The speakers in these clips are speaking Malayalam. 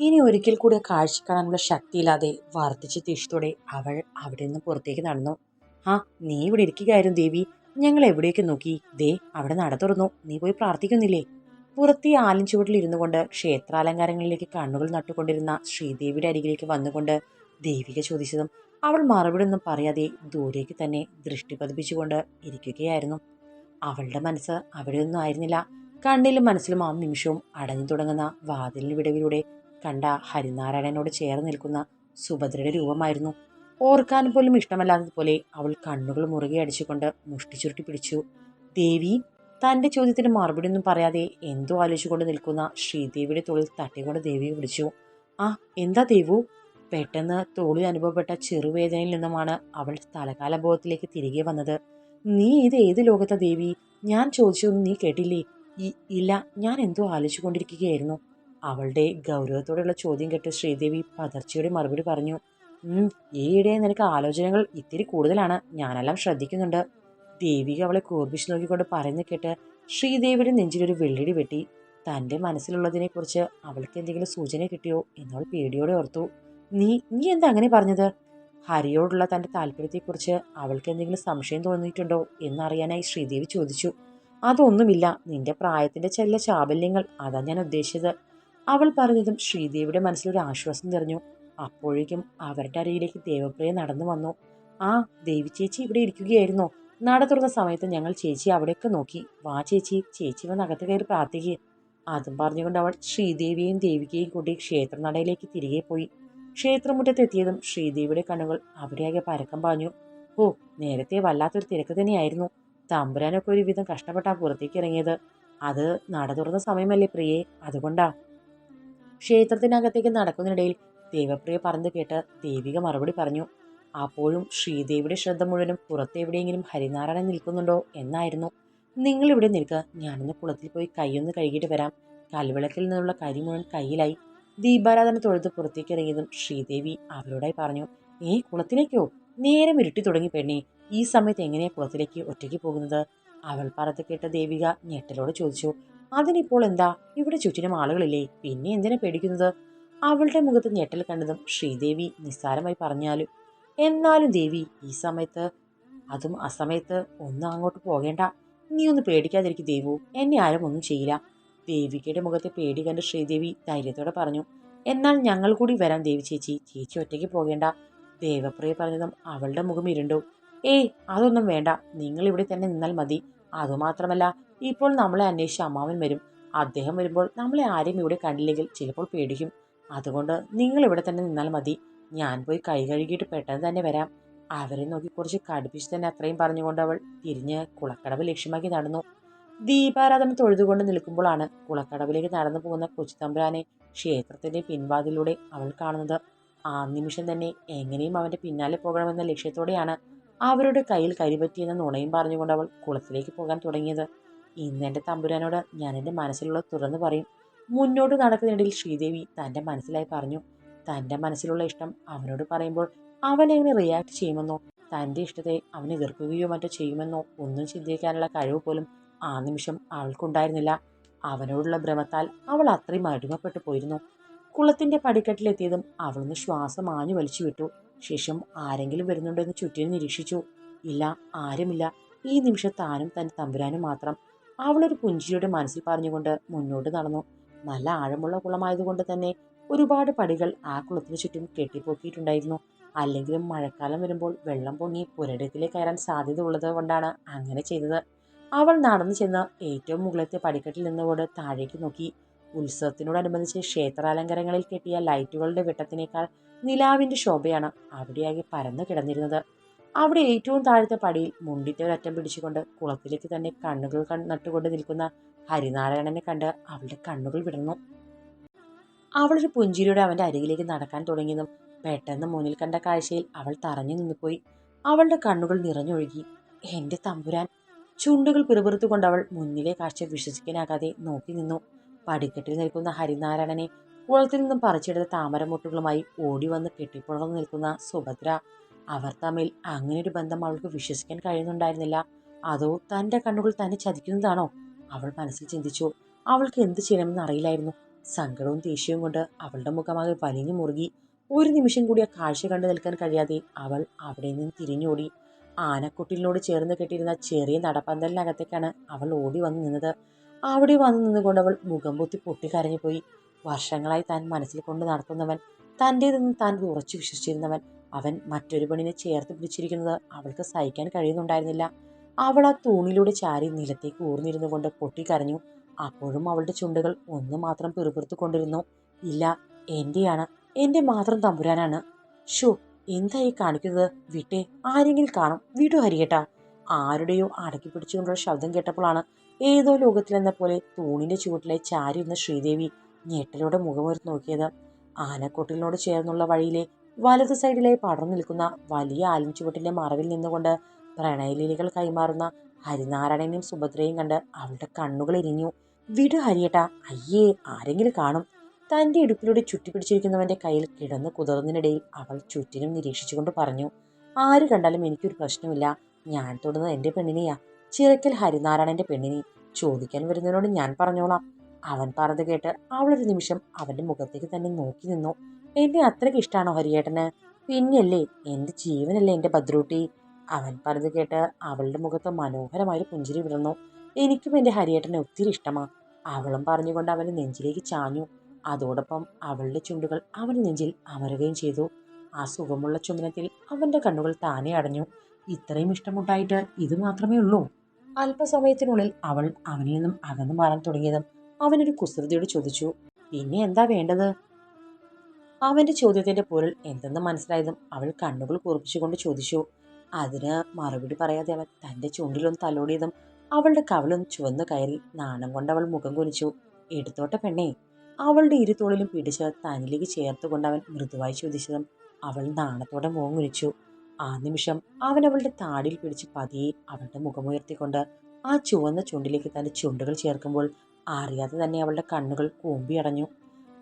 ഇനി ഒരിക്കൽ കൂടി കാഴ്ച കാണാനുള്ള ശക്തിയില്ലാതെ വർദ്ധിച്ച ദേഷ്യത്തോടെ അവൾ അവിടെ നിന്ന് പുറത്തേക്ക് നടന്നു. ആ നീ ഇവിടെ ഇരിക്കുകയായിരുന്നു ദേവി. ഞങ്ങൾ എവിടേക്ക് നോക്കി? ദേ അവിടെ നട തുറന്നു. നീ പോയി പ്രാർത്ഥിക്കുന്നില്ലേ? പുറത്തെ ആലിൻ ചുവട്ടിൽ ഇരുന്നു കൊണ്ട് ക്ഷേത്രാലങ്കാരങ്ങളിലേക്ക് കണ്ണുകൾ നട്ടുകൊണ്ടിരുന്ന ശ്രീദേവിയുടെ അരികിലേക്ക് വന്നുകൊണ്ട് ദേവിക ചോദിച്ചതും അവൾ മറുപടി ഒന്നും പറയാതെ ദൂരേക്ക് തന്നെ ദൃഷ്ടി പതിപ്പിച്ചുകൊണ്ട് ഇരിക്കുകയായിരുന്നു. അവളുടെ മനസ്സ് അവിടെയൊന്നും ആയിരുന്നില്ല. കണ്ണിലും മനസ്സിലും ആ നിമിഷവും അടഞ്ഞു തുടങ്ങുന്ന വാതിലിന് വിടവിലൂടെ കണ്ട ഹരിനാരായണനോട് ചേർന്ന് നിൽക്കുന്ന സുഭദ്രയുടെ രൂപമായിരുന്നു. ഓർക്കാൻ പോലും ഇഷ്ടമല്ലാത്തതുപോലെ അവൾ കണ്ണുകൾ മുറുകെ അടിച്ചുകൊണ്ട് മുഷ്ടി ചുരുട്ടി പിടിച്ചു. ദേവി തന്റെ ചോദ്യത്തിന് മറുപടി ഒന്നും പറയാതെ എന്തോ ആലോചിച്ചുകൊണ്ട് നിൽക്കുന്ന ശ്രീദേവിയുടെ തോളിൽ തട്ടിക്കൊണ്ട് ദേവിയെ വിളിച്ചു. ആ എന്താ ദേവു? പെട്ടെന്ന് തോളിൽ അനുഭവപ്പെട്ട ചെറുവേദനയിൽ നിന്നുമാണ് അവൾ സ്ഥലകാലബോധത്തിലേക്ക് തിരികെ വന്നത്. നീ ഇത് ഏത് ലോകത്തെ ദേവി? ഞാൻ ചോദിച്ചതൊന്നും നീ കേട്ടില്ലേ? ഇല്ല ഞാൻ എന്തോ ആലോചിച്ചുകൊണ്ടിരിക്കുകയായിരുന്നു. അവളുടെ ഗൗരവത്തോടെയുള്ള ചോദ്യം കേട്ട് ശ്രീദേവി പതർച്ചയുടെ മറുപടി പറഞ്ഞു ഈയിടെ നിനക്ക് ആലോചനകൾ ഇത്തിരി കൂടുതലാണ്. ഞാനെല്ലാം ശ്രദ്ധിക്കുന്നുണ്ട്. ദേവിക അവളെ കൂർപ്പിച്ച് നോക്കിക്കൊണ്ട് പറയുന്ന കേട്ട് ശ്രീദേവിയുടെ നെഞ്ചിലൊരു വെള്ളിടി വെട്ടി. തന്റെ മനസ്സിലുള്ളതിനെക്കുറിച്ച് അവൾക്ക് എന്തെങ്കിലും സൂചന കിട്ടിയോ? എന്നവൾ പേടിയോടെ ഓർത്തു. നീ നീ എന്താ അങ്ങനെ പറഞ്ഞത്? ഹരിയോടുള്ള തന്റെ താല്പര്യത്തെക്കുറിച്ച് അവൾക്ക് എന്തെങ്കിലും സംശയം തോന്നിയിട്ടുണ്ടോ? എന്നറിയാനായി ശ്രീദേവി ചോദിച്ചു. അതൊന്നുമില്ല. നിന്റെ പ്രായത്തിന്റെ ചില ചാബല്യങ്ങൾ അതാ ഞാൻ ഉദ്ദേശിച്ചത്. അവൾ പറഞ്ഞതും ശ്രീദേവിയുടെ മനസ്സിലൊരു ആശ്വാസം നിറഞ്ഞു. അപ്പോഴേക്കും അവരുടെ അരയിലേക്ക് ദേവപ്രിയ നടന്നു വന്നു. ആ ദേവി ചേച്ചി ഇവിടെ ഇരിക്കുകയായിരുന്നു. നട തുറന്ന സമയത്ത് ഞങ്ങൾ ചേച്ചി അവിടെയൊക്കെ നോക്കി. വാ ചേച്ചി ചേച്ചി വന്ന് അകത്ത് കയറി പ്രാർത്ഥിക്കുക അതും പറഞ്ഞുകൊണ്ട് അവൾ ശ്രീദേവിയെയും ദേവികയും കൂടി ക്ഷേത്രനടയിലേക്ക് തിരികെ പോയി. ക്ഷേത്രമുറ്റത്തെത്തിയതും ശ്രീദേവിയുടെ കണ്ണുകൾ അവിടെയാകെ പരക്കം പാഞ്ഞു. ഓ നേരത്തെ വല്ലാത്തൊരു തിരക്ക് തന്നെയായിരുന്നു. തമ്പുരാനൊക്കെ ഒരുവിധം കഷ്ടപ്പെട്ടാ പുറത്തേക്ക് ഇറങ്ങിയത്. അത് നട തുറന്ന സമയമല്ലേ പ്രിയേ? അതുകൊണ്ടാ ക്ഷേത്രത്തിനകത്തേക്ക് നടക്കുന്നതിനിടയിൽ ദേവപ്രിയ പറഞ്ഞു കേട്ട ദേവിക മറുപടി പറഞ്ഞു അപ്പോഴും ശ്രീദേവിയുടെ ശ്രദ്ധ മുഴുവനും പുറത്തെവിടെയെങ്കിലും ഹരിനാരായണൻ നിൽക്കുന്നുണ്ടോ എന്നായിരുന്നു. നിങ്ങൾ ഇവിടെ നിൽക്കുക ഞാനിന്ന് കുളത്തിൽ പോയി കൈയൊന്ന് കഴുകിയിട്ട് വരാം. കൽവിളക്കിൽ നിന്നുള്ള കരി മുഴുവൻ കയ്യിലായി. ദീപാരാധന തൊഴുത് പുറത്തേക്ക് ഇറങ്ങിയതും ശ്രീദേവി അവരോടായി പറഞ്ഞു ഏ കുളത്തിലേക്കോ? നേരം ഇരുട്ടി തുടങ്ങി പെണ്ണി. ഈ സമയത്ത് എങ്ങനെയാ കുളത്തിലേക്ക് ഒറ്റയ്ക്ക് പോകുന്നത്? അവൾ പറത്ത് കേട്ട ദേവിക ഞെട്ടലോട് ചോദിച്ചു അതിനിപ്പോൾ എന്താ? ഇവിടെ ചുറ്റിനും ആളുകളില്ലേ? പിന്നെ എന്തിനാ പേടിക്കുന്നത്? അവളുടെ മുഖത്ത് ഞെട്ടൽ കണ്ടതും ശ്രീദേവി നിസ്സാരമായി പറഞ്ഞാലും എന്നാലും ദേവി ഈ സമയത്ത് അതും അസമയത്ത് ഒന്നും അങ്ങോട്ട് പോകേണ്ട. നീ ഒന്ന് പേടിക്കാതിരിക്കും ദേവു. എന്നെ ആരും ഒന്നും ചെയ്യില്ല. ദേവികയുടെ മുഖത്തെ പേടി കണ്ട് ശ്രീദേവി ധൈര്യത്തോടെ പറഞ്ഞു എന്നാൽ ഞങ്ങൾ കൂടി വരാം ദേവി ചേച്ചി. ചേച്ചി ഒറ്റയ്ക്ക് പോകേണ്ട. ദേവപ്രിയ പറഞ്ഞതും അവളുടെ മുഖം ഇരുണ്ടു. ഏയ് അതൊന്നും വേണ്ട. നിങ്ങൾ ഇവിടെ തന്നെ നിന്നാൽ മതി. അതുമാത്രമല്ല ഇപ്പോൾ നമ്മളെ അന്വേഷിച്ച് അമ്മാവൻ വരും. അദ്ദേഹം വരുമ്പോൾ നമ്മളെ ആരെയും ഇവിടെ കണ്ടില്ലെങ്കിൽ ചിലപ്പോൾ പേടിക്കും. അതുകൊണ്ട് നിങ്ങൾ ഇവിടെ തന്നെ നിന്നാൽ മതി. ഞാൻ പോയി കൈ കഴുകിയിട്ട് പെട്ടെന്ന് തന്നെ വരാം. അവരെ നോക്കി കുറച്ച് കടുപ്പിച്ച് തന്നെ അത്രയും പറഞ്ഞുകൊണ്ട് അവൾ തിരിഞ്ഞ് കുളക്കടവ് ലക്ഷ്യമാക്കി നടന്നു. ദീപാരാധന തൊഴുതുകൊണ്ട് നിൽക്കുമ്പോഴാണ് കുളക്കടവിലേക്ക് നടന്നു പോകുന്ന കൊച്ചുതമ്പുരാനെ ക്ഷേത്രത്തിന്റെ പിൻവാതിലൂടെ അവൾ കാണുന്നത്. ആ നിമിഷം തന്നെ എങ്ങനെയും അവന്റെ പിന്നാലെ പോകണമെന്ന ലക്ഷ്യത്തോടെയാണ് അവരുടെ കയ്യിൽ കരിപറ്റിയെന്ന നുണയും പറഞ്ഞുകൊണ്ട് അവൾ കുളത്തിലേക്ക് പോകാൻ തുടങ്ങിയത്. ഇന്ന് എന്റെ തമ്പുരാനോട് ഞാൻ എന്റെ മനസ്സിലുള്ള തുറന്നു പറയും. മുന്നോട്ട് നടക്കുന്നതിനിടയിൽ ശ്രീദേവി തന്റെ മനസ്സിലായി പറഞ്ഞു. തന്റെ മനസ്സിലുള്ള ഇഷ്ടം അവനോട് പറയുമ്പോൾ അവൻ എങ്ങനെ റിയാക്ട് ചെയ്യുമെന്നോ തന്റെ ഇഷ്ടത്തെ അവൻ എതിർക്കുകയോ മറ്റോ ചെയ്യുമെന്നോ ഒന്നും ചിന്തിക്കാനുള്ള കഴിവ് പോലും ആ നിമിഷം അവൾക്കുണ്ടായിരുന്നില്ല. അവനോടുള്ള ഭ്രമത്താൽ അവൾ അത്രയും അടിമപ്പെട്ടു പോയിരുന്നു. കുളത്തിന്റെ പടിക്കെട്ടിലെത്തിയതും അവളൊന്ന് ശ്വാസം ആഞ്ഞു വലിച്ചു വിട്ടു. ശേഷം ആരെങ്കിലും വരുന്നുണ്ടോ എന്ന് ചുറ്റിനും നിരീക്ഷിച്ചു. ഇല്ല ആരുമില്ല. ഈ നിമിഷം താനും തന്റെ തമ്പുരാനും മാത്രം. അവളൊരു പുഞ്ചിരിയുടെ മനസ്സിൽ പറഞ്ഞുകൊണ്ട് മുന്നോട്ട് നടന്നു. നല്ല ആഴമുള്ള കുളമായതുകൊണ്ട് തന്നെ ഒരുപാട് പടികൾ ആ കുളത്തിന് ചുറ്റും കെട്ടിപ്പൊക്കിയിട്ടുണ്ടായിരുന്നു. അല്ലെങ്കിലും മഴക്കാലം വരുമ്പോൾ വെള്ളം പൊങ്ങി പുരടത്തിലേക്ക് കയറാൻ സാധ്യത ഉള്ളത് കൊണ്ടാണ് അങ്ങനെ ചെയ്തത്. അവൾ നടന്നു ചെന്ന് ഏറ്റവും മുകളിലത്തെ പടിക്കെട്ടിൽ നിന്നുകൊണ്ട് താഴേക്ക് നോക്കി. ഉത്സവത്തിനോടനുബന്ധിച്ച് ക്ഷേത്രാലങ്കാരങ്ങളിൽ കെട്ടിയ ലൈറ്റുകളുടെ വെട്ടത്തിനേക്കാൾ നിലാവിന്റെ ശോഭയാണ് അവിടെയാകെ പരന്നു കിടന്നിരുന്നത്. അവിടെ ഏറ്റവും താഴത്തെ പടിയിൽ മുണ്ടിന്റെ ഒരറ്റം പിടിച്ചുകൊണ്ട് കുളത്തിലേക്ക് തന്നെ കണ്ണുകൾ നട്ടുകൊണ്ട് നിൽക്കുന്ന ഹരിനാരായണനെ കണ്ട് അവളുടെ കണ്ണുകൾ വിടർന്നു. അവളൊരു പുഞ്ചിരിയുടെ അവന്റെ അരികിലേക്ക് നടക്കാൻ തുടങ്ങിയതും പെട്ടെന്ന് മുന്നിൽ കണ്ട കാഴ്ചയിൽ അവൾ തറഞ്ഞു നിന്നുപോയി. അവളുടെ കണ്ണുകൾ നിറഞ്ഞൊഴുകി. എന്റെ തമ്പുരാൻ. ചുണ്ടുകൾ പിറുപിറുത്തുകൊണ്ട് അവൾ മുന്നിലെ കാഴ്ച വിശ്വസിക്കാനാകാതെ നോക്കി നിന്നു. പടിക്കെട്ടിൽ നിൽക്കുന്ന ഹരിനാരായണനെ കുളത്തിൽ നിന്നും പറിച്ചെടുത്ത താമരമുട്ടുകളുമായി ഓടി വന്ന് കെട്ടിപ്പുറന്നു നിൽക്കുന്ന സുഭദ്ര അവർ തമ്മിൽ അങ്ങനെ ഒരു ബന്ധം അവൾക്ക് വിശ്വസിക്കാൻ കഴിയുന്നുണ്ടായിരുന്നില്ല. അതോ തന്റെ കണ്ണുകൾ തന്നെ ചതിക്കുന്നതാണോ? അവൾ മനസ്സിൽ ചിന്തിച്ചു. അവൾക്ക് എന്ത് ചെയ്യണമെന്ന് അറിയില്ലായിരുന്നു. സങ്കടവും ദേഷ്യവും കൊണ്ട് അവളുടെ മുഖമാകെ വലിഞ്ഞു മുറുകി. ഒരു നിമിഷം കൂടി ആ കാഴ്ച കണ്ടു നിൽക്കാൻ കഴിയാതെ അവൾ അവിടെ നിന്ന് തിരിഞ്ഞോടി. ആനക്കുട്ടിലിനോട് ചേർന്ന് കെട്ടിയിരുന്ന ചെറിയ നടപ്പന്തലിനകത്തേക്കാണ് അവൾ ഓടി വന്നു നിന്നത്. അവിടെ വന്നു നിന്നുകൊണ്ട് അവൾ മുഖം പൊത്തി പൊട്ടിക്കരഞ്ഞുപോയി. വർഷങ്ങളായി താൻ മനസ്സിൽ കൊണ്ട് നടത്തുന്നവൻ തന്റേതെന്ന് താൻ ഉറച്ചു വിശ്വസിച്ചിരുന്നവൻ. അവൻ മറ്റൊരു പെണ്ണിനെ ചേർത്ത് പിടിച്ചിരിക്കുന്നത് അവൾക്ക് സഹിക്കാൻ കഴിയുന്നുണ്ടായിരുന്നില്ല. അവൾ ആ തൂണിലൂടെ ചാരി നിലത്തേക്ക് ഊർന്നിരുന്നു കൊണ്ട് പൊട്ടിക്കരഞ്ഞു അപ്പോഴും അവളുടെ ചുണ്ടുകൾ ഒന്ന് മാത്രം പിറുപിറുത്തു കൊണ്ടിരുന്നു ഇല്ല എന്റെയാണ്. എന്റെ മാത്രം തമ്പുരാനാണ്. ഷോ എന്തായി കാണിക്കുന്നത്? വിട്ടേ ആരെങ്കിലും കാണും. വീട്ടു ഹരിയേട്ടാ ആരുടെയോ അടക്കി പിടിച്ചുകൊണ്ടുള്ള ശബ്ദം കേട്ടപ്പോഴാണ് ഏതോ ലോകത്തിലെന്ന പോലെ തൂണിന്റെ ചുവട്ടിലെ ചാരിയിരുന്ന ശ്രീദേവി ഞെട്ടലോടെ മുഖമൊരു നോക്കിയത്. ആനക്കൊട്ടിലിനോട് ചേർന്നുള്ള വഴിയിലെ വലതു സൈഡിലായി പടർന്നു നിൽക്കുന്ന വലിയ ചുവട്ടിന്റെ മറവിൽ നിന്നുകൊണ്ട് പ്രണയലീലകൾ കൈമാറുന്ന ഹരിനാരായണനെയും സുഭദ്രയും കണ്ട് അവളുടെ കണ്ണുകൾ എരിഞ്ഞു. വിടു ഹരിയട്ട അയ്യേ ആരെങ്കിലും കാണും. തന്റെ ഇടുപ്പിലൂടെ ചുറ്റിപ്പിടിച്ചിരിക്കുന്നവന്റെ കയ്യിൽ കിടന്ന് കുതിർന്നതിനിടയിൽ അവൾ ചുറ്റിനും നിരീക്ഷിച്ചുകൊണ്ട് പറഞ്ഞു ആര് കണ്ടാലും എനിക്കൊരു പ്രശ്നമില്ല. ഞാൻ തൊടുന്നത് എന്റെ പെണ്ണിനെയാ. ചിറക്കൽ ഹരിനാരായണന്റെ പെണ്ണിനെ. ചോദിക്കാൻ വരുന്നതിനോട് ഞാൻ പറഞ്ഞോളാം. അവൻ പറഞ്ഞത് കേട്ട് അവളൊരു നിമിഷം അവന്റെ മുഖത്തേക്ക് തന്നെ നോക്കി നിന്നു. എന്നെ അത്രയ്ക്ക് ഇഷ്ടമാണോ ഹരിയേട്ടന്? പിന്നെയല്ലേ എന്റെ ജീവനല്ലേ എന്റെ ഭദ്രൂട്ടി? അവൻ പറഞ്ഞത് കേട്ട് അവളുടെ മുഖത്ത് മനോഹരമായൊരു പുഞ്ചിരി വിടർന്നു. എനിക്കും എന്റെ ഹരിയേട്ടനെ ഒത്തിരി ഇഷ്ടമാ അവളും പറഞ്ഞുകൊണ്ട് അവന്റെ നെഞ്ചിലേക്ക് ചാഞ്ഞു. അതോടൊപ്പം അവളുടെ ചുണ്ടുകൾ അവന്റെ നെഞ്ചിൽ അമരുകയും ചെയ്തു. ആ സുഖമുള്ള ചുമനത്തിൽ അവന്റെ കണ്ണുകൾ താനെ അടഞ്ഞു. ഇത്രയും ഇഷ്ടമുണ്ടായിട്ട് ഇത് മാത്രമേ ഉള്ളൂ. അല്പസമയത്തിനുള്ളിൽ അവൾ അവനിൽ നിന്നും അകന്നു മാറാൻ തുടങ്ങിയതും അവനൊരു കുസൃതിയോട് ചോദിച്ചു പിന്നെ എന്താ വേണ്ടത്? അവന്റെ ചോദ്യത്തിന്റെ പൊരുൾ എന്തെന്ന് മനസ്സിലായതും അവൾ കണ്ണുകൾ കുറിപ്പിച്ചുകൊണ്ട് ചോദിച്ചു അതിന് മറുപടി പറയാതെ അവൻ തന്റെ ചുണ്ടിലൊന്ന് തലോടിയതും അവളുടെ കവളും ചുവന്നു കയറി നാണം കൊണ്ട് അവൾ മുഖം കുനിച്ചു. എടുത്തോട്ടെ പെണ്ണേ. അവളുടെ ഇരുത്തോളിലും പിടിച്ച് തന്നിലേക്ക് ചേർത്തുകൊണ്ട് അവൻ മൃദുവായി ചോദിച്ചതും അവൾ നാണത്തോടെ മുഖം കുനിച്ചു. ആ നിമിഷം അവൻ അവളുടെ താടിയിൽ പിടിച്ച് പതിയെ അവളുടെ മുഖമുയർത്തിക്കൊണ്ട് ആ ചുവന്ന ചുണ്ടിലേക്ക് തന്റെ ചുണ്ടുകൾ ചേർക്കുമ്പോൾ അറിയാതെ തന്നെ അവളുടെ കണ്ണുകൾ കൂമ്പിയടഞ്ഞു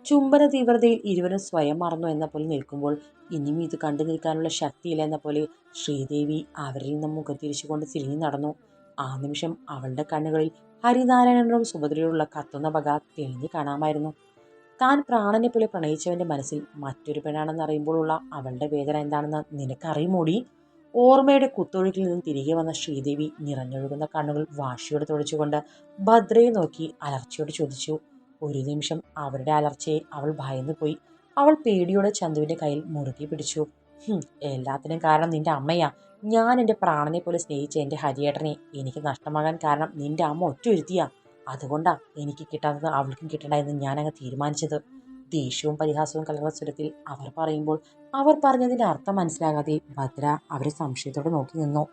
ചുംബന തീവ്രതയിൽ ഇരുവരും സ്വയം മറന്നു എന്ന പോലെ നിൽക്കുമ്പോൾ ഇനിയും ഇത് കണ്ടു നിൽക്കാനുള്ള ശക്തിയില്ല എന്ന പോലെ ശ്രീദേവി അവരിൽ നിന്നും മുഖം തിരിച്ചുകൊണ്ട് തിരിഞ്ഞു നടന്നു. ആ നിമിഷം അവളുടെ കണ്ണുകളിൽ ഹരിനാരായണനും സുഭദ്രയോടുള്ള കത്തുന്ന വക തെളിഞ്ഞു കാണാമായിരുന്നു. താൻ പ്രാണനെ പോലെ പ്രണയിച്ചവന്റെ മനസ്സിൽ മറ്റൊരു പെണ്ണാണെന്ന് അറിയുമ്പോഴുള്ള അവളുടെ വേദന എന്താണെന്ന് നിനക്കറിയുമോടി? ഓർമ്മയുടെ കുത്തൊഴുക്കിൽ നിന്ന് തിരികെ വന്ന ശ്രീദേവി നിറഞ്ഞൊഴുകുന്ന കണ്ണുകൾ വാശിയോടെ തുടച്ചുകൊണ്ട് ഭദ്രയെ നോക്കി അലർച്ചയോട് ചോദിച്ചു ഒരു നിമിഷം അവരുടെ അലർച്ചയെ അവൾ ഭയന്നു പോയി. അവൾ പേടിയോടെ ചന്തുവിന്റെ കയ്യിൽ മുറുകി പിടിച്ചു. "ഹും, എല്ലാത്തിനും കാരണം നിന്റെ അമ്മയാ. ഞാൻ എന്റെ പ്രാണനെ പോലെ സ്നേഹിച്ച എന്റെ ഹരിയേട്ടനെ എനിക്ക് നഷ്ടമാകാൻ കാരണം നിന്റെ അമ്മ ഒറ്റ ഒരുത്തിയാ അതുകൊണ്ടാ എനിക്ക് കിട്ടാത്തത് അവൾക്കും കിട്ടണ്ട എന്ന് ഞാനങ്ങ് തീരുമാനിച്ചത്. ദേഷ്യവും പരിഹാസവും കലർന്ന സ്വരത്തിൽ അവർ പറയുമ്പോൾ അവർ പറഞ്ഞതിന്റെ അർത്ഥം മനസ്സിലാകാതെ ഭദ്ര അവരെ സംശയത്തോടെ നോക്കി നിന്നു.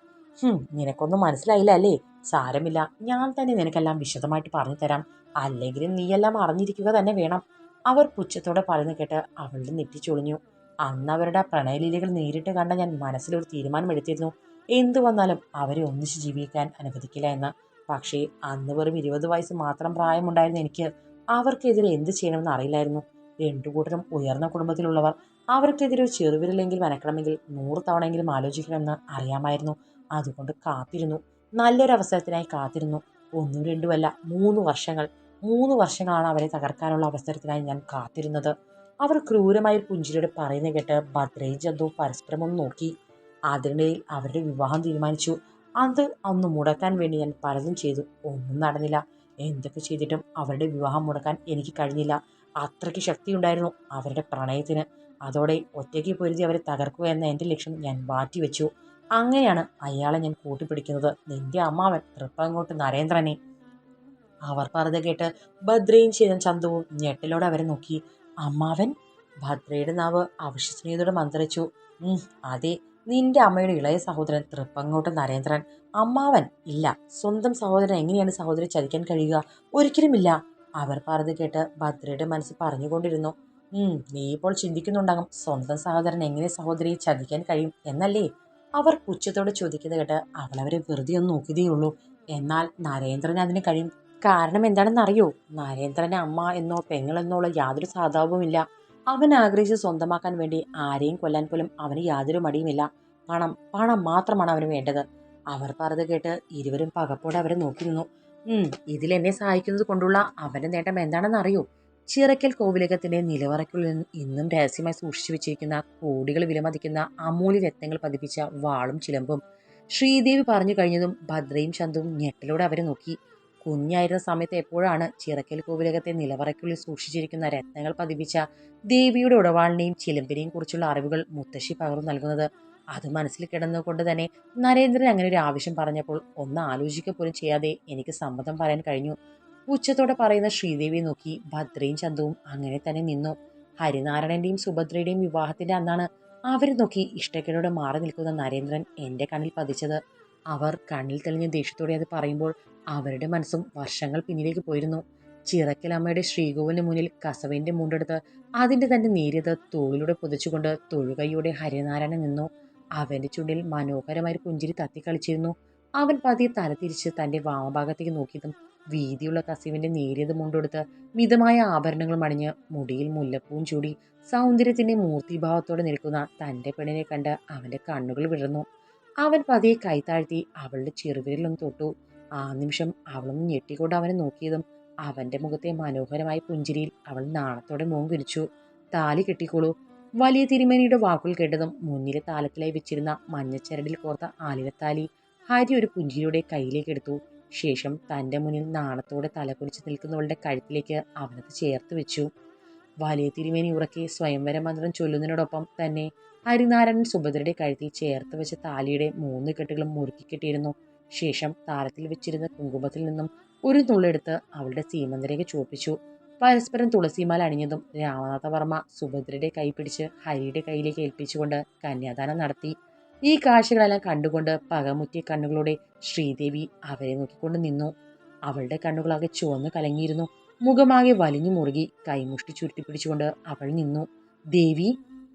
നിനക്കൊന്നും മനസ്സിലായില്ല അല്ലേ? സാരമില്ല. ഞാൻ തന്നെ നിനക്കെല്ലാം വിശദമായിട്ട് പറഞ്ഞു തരാം. അല്ലെങ്കിലും നീയെല്ലാം അറിഞ്ഞിരിക്കുക തന്നെ വേണം. അവർ പുച്ഛത്തോടെ പറയുന്ന കേട്ട് അവളുടെ നെറ്റിച്ചൊളിഞ്ഞു അന്ന് അവരുടെ പ്രണയലീലകൾ നേരിട്ട് കണ്ട ഞാൻ മനസ്സിലൊരു തീരുമാനമെടുത്തിരുന്നു എന്തു വന്നാലും അവരെ ഒന്നിച്ച് ജീവിക്കാൻ അനുവദിക്കില്ല എന്ന്. പക്ഷേ അന്ന് വെറും ഇരുപത് വയസ്സ് മാത്രം പ്രായമുണ്ടായിരുന്നു എനിക്ക്. അവർക്കെതിരെ എന്ത് ചെയ്യണമെന്ന് അറിയില്ലായിരുന്നു. രണ്ടു കൂട്ടരും ഉയർന്ന കുടുംബത്തിലുള്ളവർ. അവർക്കെതിരെ ചെറുവിരലെങ്കിൽ വനക്കണമെങ്കിൽ നൂറ് തവണയെങ്കിലും ആലോചിക്കണമെന്ന് അറിയാമായിരുന്നു. അതുകൊണ്ട് കാത്തിരുന്നു. നല്ലൊരവസരത്തിനായി കാത്തിരുന്നു. ഒന്നും രണ്ടുമല്ല മൂന്ന് വർഷങ്ങൾ. മൂന്ന് വർഷങ്ങളാണ് അവരെ തകർക്കാനുള്ള അവസരത്തിനായി ഞാൻ കാത്തിരുന്നത്. അവർ ക്രൂരമായ പുഞ്ചിരിയോടെ പറയുന്ന കേട്ട് ഭദ്രയും ചന്തു പരസ്പരം ഒന്ന് നോക്കി. അതിനിടയിൽ അവരുടെ വിവാഹം തീരുമാനിച്ചു. അത് അന്ന് മുടക്കാൻ വേണ്ടി ഞാൻ പലതും ചെയ്തു. ഒന്നും നടന്നില്ല. എന്തൊക്കെ ചെയ്തിട്ടും അവരുടെ വിവാഹം മുടക്കാൻ എനിക്ക് കഴിഞ്ഞില്ല. അത്രയ്ക്ക് ശക്തിയുണ്ടായിരുന്നു അവരുടെ പ്രണയത്തിന്. അതോടെ ഒറ്റയ്ക്ക് പൊരുതി അവരെ തകർക്കുക എന്ന എന്റെ ലക്ഷ്യം ഞാൻ മാറ്റിവെച്ചു. അങ്ങനെയാണ് അയാളെ ഞാൻ കൂട്ടിപ്പിടിക്കുന്നത്. നിന്റെ അമ്മാവൻ തൃപ്പങ്ങോട്ട് നരേന്ദ്രനെ. അവർ പറഞ്ഞത് കേട്ട് ഭദ്രയും ചെയ്ത ചന്തുവും ഞെട്ടലോടെ അവരെ നോക്കി. അമ്മാവൻ? ഭദ്രയുടെ നാവ് അവിശ്വസനീയതയോടെ മന്ത്രിച്ചു. അതെ നിന്റെ അമ്മയുടെ ഇളയ സഹോദരൻ തൃപ്പങ്ങോട്ട് നരേന്ദ്രൻ. അമ്മാവൻ? ഇല്ല സ്വന്തം സഹോദരൻ എങ്ങനെയാണ് സഹോദരൻ ചതിക്കാൻ കഴിയുക? ഒരിക്കലുമില്ല. അവർ പറഞ്ഞത് കേട്ട് ഭദ്രയുടെ മനസ്സ് പറഞ്ഞുകൊണ്ടിരുന്നു. നീ ഇപ്പോൾ ചിന്തിക്കുന്നുണ്ടാകും. സ്വന്തം സഹോദരൻ എങ്ങനെ സഹോദരിയെ ചതിക്കാൻ കഴിയും എന്നല്ലേ? അവർ പുച്ഛത്തോടെ ചോദിക്കുന്നത് കേട്ട് അവൾ അവരെ വെറുതെ ഒന്ന് നോക്കിയതേയുള്ളൂ എന്നാൽ നരേന്ദ്രന് അതിന് കഴിയും. കാരണം എന്താണെന്ന് അറിയോ? നരേന്ദ്രന് അമ്മ എന്നോ പെങ്ങളെന്നോ ഉള്ള യാതൊരു സാധാവുമില്ല അവൻ ആഗ്രഹിച്ച് സ്വന്തമാക്കാൻ വേണ്ടി ആരെയും കൊല്ലാൻ പോലും അവന് യാതൊരു മടിയുമില്ല. പണം പണം മാത്രമാണ് അവന് വേണ്ടത്. അവർ പറഞ്ഞത് കേട്ട് ഇരുവരും പകപ്പോടെ അവരെ നോക്കി നിന്നു. ഇതിൽ എന്നെ സഹായിക്കുന്നത് കൊണ്ടുള്ള അവന്റെ നേട്ടം എന്താണെന്ന് അറിയോ ചിറക്കൽ കോവിലകത്തിന്റെ നിലവറയ്ക്കുള്ളിൽ ഇന്നും രഹസ്യമായി സൂക്ഷിച്ചു വെച്ചിരിക്കുന്ന കോടികൾ വിലമതിക്കുന്ന അമൂല്യ രത്നങ്ങൾ പതിപ്പിച്ച വാളും ചിലമ്പും ശ്രീദേവി പറഞ്ഞു കഴിഞ്ഞതും ഭദ്രയും ചന്തുവും ഞെട്ടലോടെ അവരെ നോക്കി. കുഞ്ഞായിരുന്ന സമയത്ത് എപ്പോഴാണ് ചിറക്കൽ കോവിലകത്തെ നിലവറയ്ക്കുള്ളിൽ സൂക്ഷിച്ചിരിക്കുന്ന രത്നങ്ങൾ പതിപ്പിച്ച ദേവിയുടെ ഉടവാളിനെയും ചിലമ്പിനെയും കുറിച്ചുള്ള അറിവുകൾ മുത്തശ്ശി പകർന്നു നൽകുന്നത്? അത് മനസ്സിൽ കിടന്നുകൊണ്ട് തന്നെ നരേന്ദ്രൻ അങ്ങനെ ഒരു ആവശ്യം പറഞ്ഞപ്പോൾ ഒന്ന് ആലോചിക്കുക പോലും ചെയ്യാതെ എനിക്ക് സമ്മതം പറയാൻ കഴിഞ്ഞു. ഉച്ചത്തോടെ പറയുന്ന ശ്രീദേവിയെ നോക്കി ഭദ്രയും ചന്തുവും അങ്ങനെ തന്നെ നിന്നു. ഹരിനാരായണന്റെയും സുഭദ്രയുടെയും വിവാഹത്തിന്റെ അന്നാണ് അവരെ നോക്കി ഇഷ്ടക്കേടോടെ മാറി നിൽക്കുന്ന നരേന്ദ്രൻ എന്റെ കണ്ണിൽ പതിച്ചത്. അവർ കണ്ണിൽ തെളിഞ്ഞ ദേഷ്യത്തോടെ അത് പറയുമ്പോൾ അവരുടെ മനസ്സും വർഷങ്ങൾ പിന്നിലേക്ക് പോയിരുന്നു. ചിറക്കലമ്മയുടെ ശ്രീകോവിലിന് മുന്നിൽ കസവിന്റെ മുണ്ടെടുത്ത് അതിന്റെ തന്നെ നേരിയത് തോളിലൂടെ പൊതിച്ചുകൊണ്ട് തൊഴുകൈയോടെ ഹരിനാരായണൻ നിന്നു. അവന്റെ ചുണ്ടിൽ മനോഹരമായൊരു പുഞ്ചിരി തത്തിക്കളിച്ചിരുന്നു അവൻ പതിയെ തല തിരിച്ച് തന്റെ വാമഭാഗത്തേക്ക് നോക്കിയതും വീതിയുള്ള കസീവിന്റെ നേരിയത് മുണ്ടെടുത്ത് മിതമായ ആഭരണങ്ങൾ മണിഞ്ഞ് മുടിയിൽ മുല്ലപ്പൂവും ചൂടി സൗന്ദര്യത്തിന്റെ മൂർത്തിഭാവത്തോടെ നിൽക്കുന്ന തന്റെ പെണ്ണിനെ കണ്ട് അവന്റെ കണ്ണുകൾ വിടർന്നു. അവൻ പതിയെ കൈ താഴ്ത്തി അവളുടെ ചെറുവിരലൊന്ന് തൊട്ടു. ആ നിമിഷം അവളൊന്ന് ഞെട്ടിക്കൊണ്ട് അവനെ നോക്കിയതും അവന്റെ മുഖത്തെ മനോഹരമായ പുഞ്ചിരിയിൽ അവൾ നാണത്തോടെ മോൻ കുരിച്ചു താലി കെട്ടിക്കോളൂ. വലിയ തിരുമേനിയുടെ വാക്കുകൾ കേട്ടതും മുന്നിലെ താലത്തിലായി വെച്ചിരുന്ന മഞ്ഞച്ചരടിൽ കോർത്ത ആലിലത്താലി ഹരി ഒരു പുഞ്ചിരിയുടെ കയ്യിലേക്ക് എടുത്തു. ശേഷം തന്റെ മുന്നിൽ നാണത്തോടെ തലകുലിച്ച് നിൽക്കുന്നവളുടെ കഴുത്തിലേക്ക് അവനത് ചേർത്ത് വെച്ചു. വലിയ തിരുമേനി ഉറക്കി സ്വയംവര മന്ത്രം ചൊല്ലുന്നതിനോടൊപ്പം തന്നെ ഹരിനാരായണൻ സുഭദ്രയുടെ കഴുത്തിൽ ചേർത്ത് വെച്ച താലിയുടെ മൂന്ന് കെട്ടുകളും മുറുക്കിക്കെട്ടിയിരുന്നു ശേഷം താരത്തിൽ വെച്ചിരുന്ന കുങ്കുമത്തിൽ നിന്നും ഒരു നുള്ളെടുത്ത് അവളുടെ സീമന്തരേഖ ചുവപ്പിച്ചു. പരസ്പരം തുളസിമാല അണിഞ്ഞതും രാമനാഥവർമ്മ സുഭദ്രയുടെ കൈ പിടിച്ച് ഹരിയുടെ കയ്യിലേക്ക് ഏൽപ്പിച്ചുകൊണ്ട് കന്യാദാനം നടത്തി. ഈ കാഴ്ചകളെല്ലാം കണ്ടുകൊണ്ട് പകമുറ്റിയ കണ്ണുകളോടെ ശ്രീദേവി അവരെ നോക്കിക്കൊണ്ട് നിന്നു. അവളുടെ കണ്ണുകളാകെ ചുവന്ന് കലങ്ങിയിരുന്നു. മുഖമാകെ വലിഞ്ഞു മുറുകി കൈമുഷ്ടി ചുരുട്ടി പിടിച്ചുകൊണ്ട് അവൾ നിന്നു. ദേവി?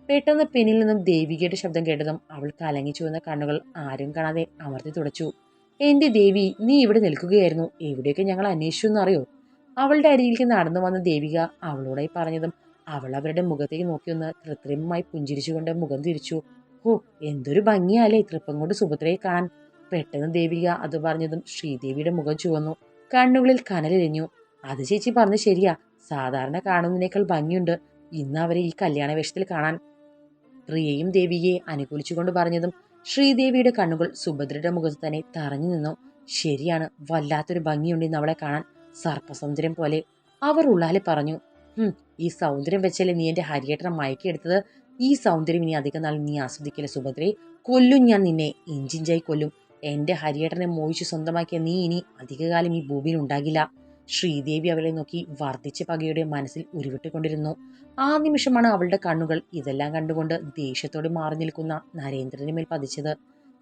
പെട്ടെന്ന് പെനിൽ നിന്നും ദേവികയുടെ ശബ്ദം കേട്ടതും അവൾ കലങ്ങി ചുവന്ന കണ്ണുകൾ ആരും കാണാതെ അമർത്തി തുടച്ചു. എന്റെ ദേവി നീ ഇവിടെ നിൽക്കുകയായിരുന്നു. എവിടെയൊക്കെ ഞങ്ങൾ അന്വേഷിച്ചു എന്നറിയോ? അവളുടെ അരികിലേക്ക് നടന്നു വന്ന ദേവിക അവളോടായി പറഞ്ഞതും അവൾ അവരുടെ മുഖത്തേക്ക് നോക്കിയൊന്ന് കൃത്രിമമായി പുഞ്ചിരിച്ചുകൊണ്ട് മുഖം തിരിച്ചു. ഓ എന്തൊരു ഭംഗിയാലേ തൃപ്പം കൊണ്ട് സുഭദ്രയെ കാണാൻ. പെട്ടെന്ന് ദേവിക അത് പറഞ്ഞതും ശ്രീദേവിയുടെ മുഖം ചുവന്നു. കണ്ണുകളിൽ കനലിരിഞ്ഞു അത് ചേച്ചി പറഞ്ഞു ശരിയാ. സാധാരണ കാണുന്നതിനേക്കാൾ ഭംഗിയുണ്ട്. ഇന്ന് അവരെ ഈ കല്യാണ വേഷത്തിൽ കാണാൻ. പ്രിയയും ദേവികയെ അനുകൂലിച്ചുകൊണ്ട് പറഞ്ഞതും ശ്രീദേവിയുടെ കണ്ണുകൾ സുഭദ്രയുടെ മുഖത്ത് തന്നെ തറഞ്ഞു നിന്നു. ശരിയാണ് വല്ലാത്തൊരു ഭംഗിയുണ്ട് ഇന്ന് അവളെ കാണാൻ. സർപ്പസൗന്ദര്യം പോലെ അവർ ഉള്ളാലെ പറഞ്ഞു ഈ സൗന്ദര്യം വെച്ചല്ലേ നീ എന്റെ ഹരിയേട്ടനെ മയക്കിയെടുത്തത്? ഈ സൗന്ദര്യം ഇനി അധികം നാൾ നീ ആസ്വദിക്കില്ല സുഭദ്രയെ കൊല്ലും ഞാൻ നിന്നെ ഇഞ്ചിഞ്ചായി കൊല്ലും. എന്റെ ഹരിയേട്ടനെ മോഹിച്ച് സ്വന്തമാക്കിയ നീ ഇനി അധികകാലം ഈ ഭൂമിയിൽ ഉണ്ടാകില്ല. ശ്രീദേവി അവളെ നോക്കി വർദ്ധിച്ച പകയുടെ മനസ്സിൽ ഉരുവിട്ടുകൊണ്ടിരുന്നു. ആ നിമിഷമാണ് അവളുടെ കണ്ണുകൾ ഇതെല്ലാം കണ്ടുകൊണ്ട് ദേഷ്യത്തോടെ മാറി നിൽക്കുന്ന നരേന്ദ്രനെ മേൽ പതിച്ചത്.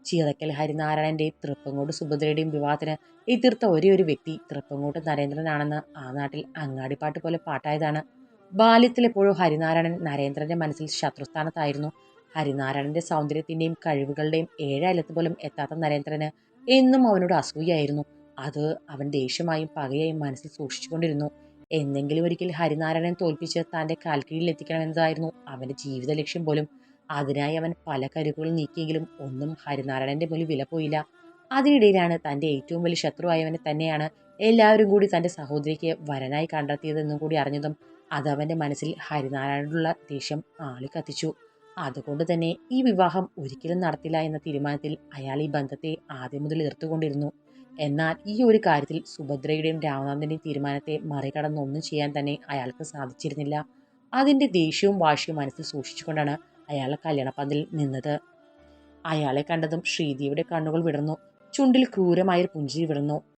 ചിറക്കൽ ഹരിനാരായണന്റെയും തൃപ്പങ്ങോട്ട് സുഭദ്രയുടെയും വിവാഹത്തിന് എതിർത്ത ഒരേ ഒരു വ്യക്തി തൃപ്പങ്ങോട്ട് നരേന്ദ്രനാണെന്ന് ആ നാട്ടിൽ അങ്ങാടിപ്പാട്ട് പോലെ പാട്ടായതാണ്. ബാല്യത്തിലെപ്പോഴും ഹരിനാരായണൻ നരേന്ദ്രന്റെ മനസ്സിൽ ശത്രുസ്ഥാനത്തായിരുന്നു. ഹരിനാരായണന്റെ സൗന്ദര്യത്തിന്റെയും കഴിവുകളുടെയും ഏഴയലത്ത് പോലും എത്താത്ത നരേന്ദ്രന് എന്നും അവനോട് അസൂയായിരുന്നു അത് അവൻ ദേഷ്യമായും പകയായും മനസ്സിൽ സൂക്ഷിച്ചുകൊണ്ടിരുന്നു. എന്തെങ്കിലും ഒരിക്കൽ ഹരിനാരായണൻ തോൽപ്പിച്ച് തന്റെ കാൽക്കീഴിൽ എത്തിക്കണമെന്നതായിരുന്നു അവന്റെ ജീവിത ലക്ഷ്യം പോലും. അതിനായി അവൻ പല കരുക്കൾ നീക്കിയെങ്കിലും ഒന്നും ഹരിനാരായണന്റെ മുന്നിൽ വില പോയില്ല. അതിനിടയിലാണ് തന്റെ ഏറ്റവും വലിയ ശത്രുവായവനെ തന്നെയാണ് എല്ലാവരും കൂടി തന്റെ സഹോദരിക്ക് വരനായി കണ്ടെത്തിയതെന്നും കൂടി അറിഞ്ഞതും അത് അവന്റെ മനസ്സിൽ ഹരിനാരായണനുള്ള ദേഷ്യം ആളി കത്തിച്ചു അതുകൊണ്ട് തന്നെ ഈ വിവാഹം ഒരിക്കലും നടത്തില്ല എന്ന തീരുമാനത്തിൽ അയാൾ ഈ ബന്ധത്തെ ആദ്യം മുതൽ എതിർത്തുകൊണ്ടിരുന്നു. എന്നാൽ ഈ ഒരു കാര്യത്തിൽ സുഭദ്രയുടെയും രാമനാഥന്റെയും തീരുമാനത്തെ മറികടന്ന് ഒന്നും ചെയ്യാൻ തന്നെ അയാൾക്ക് സാധിച്ചിരുന്നില്ല. അതിന്റെ ദേഷ്യവും വാശിയും മനസ്സിൽ സൂക്ഷിച്ചുകൊണ്ടാണ് അയാൾ കല്യാണപ്പന്തലിൽ നിന്നത്. അയാളെ കണ്ടതും ശ്രീദേവിയുടെ കണ്ണുകൾ വിടർന്നു. ചുണ്ടിൽ ക്രൂരമായൊരു പുഞ്ചിരി വിടർന്നു.